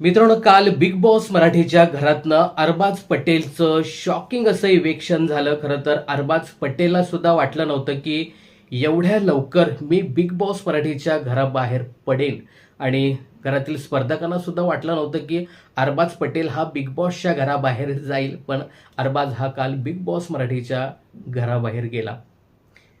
मित्रांनो काल big boss मराठीच्या घरातनं अरबाज पटेलचं शॉकिंग असं इवेक्शन झालं. खरं तर अरबाज पटेलला सुद्धा वाटलं नव्हतं की एवढ्या लवकर मी बिग बॉस मराठीच्या घराबाहेर पडेल आणि घरातील स्पर्धकांना सुद्धा वाटलं नव्हतं की अरबाज पटेल हा बिग बॉसच्या घराबाहेर जाईल पण अरबाज हा काल बिग बॉस मराठीच्या घराबाहेर गेला.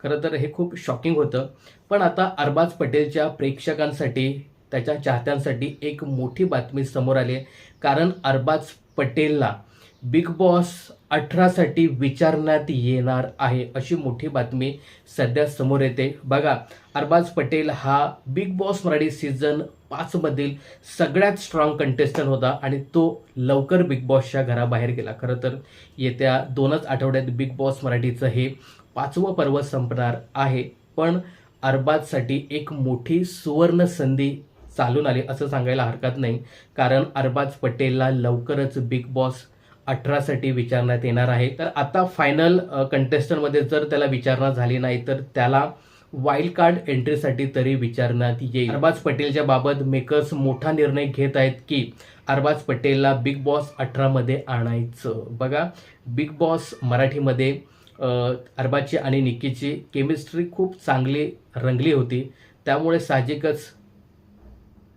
खरं तर हे खूप शॉकिंग होतं. पण आता अरबाज पटेलच्या प्रेक्षकांसाठी त्याच्या चाहत्यांसाठी एक मोठी बातमी समोर आली आहे. कारण अरबाज पटेलला बिग बॉस अठरासाठी विचारण्यात येणार आहे अशी मोठी बातमी सध्या समोर येते. बघा अरबाज पटेल हा बिग बॉस मराठी सीझन पाचमधील सगळ्यात स्ट्रॉंग कंटेस्टंट होता आणि तो लवकर बिग बॉसच्या घराबाहेर गेला. खरं तर येत्या दोनच आठवड्यात बिग बॉस मराठीचं हे पाचवं पर्व संपणार आहे. पण अरबाजसाठी एक मोठी सुवर्ण संधी चालून आले असं सांगायला हरकत नाही. कारण अरबाज पटेलला लवकरच बिग बॉस अठरासाठी विचारण्यात येणार आहे. तर आता फायनल कंटेस्टंटमध्ये जर त्याला विचारणा झाली नाही तर त्याला वाईल्ड कार्ड एंट्रीसाठी तरी विचारण्यात येईल. अरबाज पटेलच्या बाबत मेकर्स मोठा निर्णय घेत आहेत की अरबाज पटेलला बिग बॉस अठरामध्ये आणायचं. बघा बिग बॉस मराठीमध्ये अरबाजची आणि निक्कीची केमिस्ट्री खूप चांगली रंगली होती. त्यामुळे साहजिकच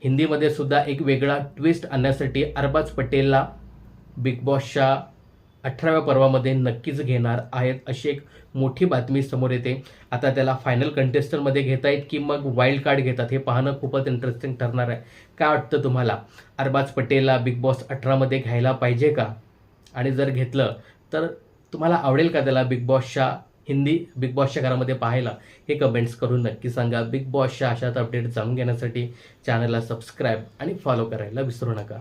हिंदीमध्ये सुद्धा एक वेगळा ट्विस्ट आणण्यासाठी अरबाज पटेलला बिग बॉसच्या अठराव्या पर्वामध्ये नक्कीच घेणार आहेत अशी एक मोठी बातमी समोर येते. आता त्याला फायनल कंटेस्टंटमध्ये घेता येत की मग वाईल्ड कार्ड घेतात हे पाहणं खूपच इंटरेस्टिंग ठरणार आहे. काय वाटतं तुम्हाला? अरबाज पटेलला बिग बॉस अठरामध्ये घ्यायला पाहिजे का? आणि जर घेतलं तर तुम्हाला आवडेल का त्याला बिग बॉसच्या हिंदी बिग बॉसच्या घरामध्ये पाहायला हे कमेंट्स करून नक्की सांगा. बिग बॉसच्या अशाच अपडेट जाणून घेण्यासाठी चॅनलला सबस्क्राईब आणि फॉलो करायला विसरू नका.